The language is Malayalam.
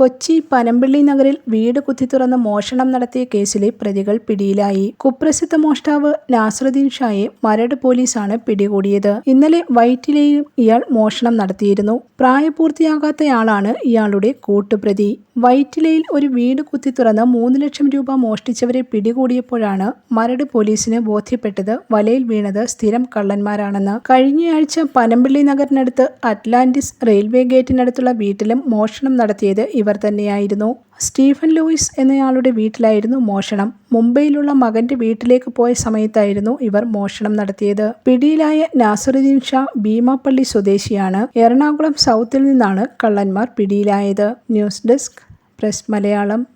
കൊച്ചി പനമ്പിള്ളി നഗറിൽ വീട് കുത്തിത്തുറന്ന് മോഷണം നടത്തിയ കേസിലെ പ്രതികൾ പിടിയിലായി. കുപ്രസിദ്ധ മോഷ്ടാവ് നാസറുദ്ദീൻ ഷായെ മരട് പോലീസാണ് പിടികൂടിയത്. ഇന്നലെ വൈറ്റിലെയും ഇയാൾ മോഷണം നടത്തിയിരുന്നു. പ്രായപൂർത്തിയാകാത്തയാളാണ് ഇയാളുടെ കൂട്ടുപ്രതി. വൈറ്റിലയിൽ ഒരു വീട് കുത്തിത്തുറന്ന് മൂന്ന് ലക്ഷം രൂപ മോഷ്ടിച്ചവരെ പിടികൂടിയപ്പോഴാണ് മരട് പോലീസിന് ബോധ്യപ്പെട്ടത് വലയിൽ വീണത് സ്ഥിരം കള്ളന്മാരാണെന്ന്. കഴിഞ്ഞയാഴ്ച പനമ്പിള്ളി നഗറിനടുത്ത് അറ്റ്ലാന്റിസ് റെയിൽവേ ഗേറ്റിനടുത്തുള്ള വീട്ടിലും മോഷണം നടത്തിയത് ഇവർ തന്നെയായിരുന്നു. സ്റ്റീഫൻ ലൂയിസ് എന്നയാളുടെ വീട്ടിലായിരുന്നു മോഷണം. മുംബൈയിലുള്ള മകന്റെ വീട്ടിലേക്ക് പോയ സമയത്തായിരുന്നു ഇവർ മോഷണം നടത്തിയത്. പിടിയിലായ നാസറുദ്ദീൻ ഷാ ഭീമാപ്പള്ളി സ്വദേശിയാണ്. എറണാകുളം സൗത്തിൽ നിന്നാണ് കള്ളന്മാർ പിടിയിലായത്. News desk press Malayalam.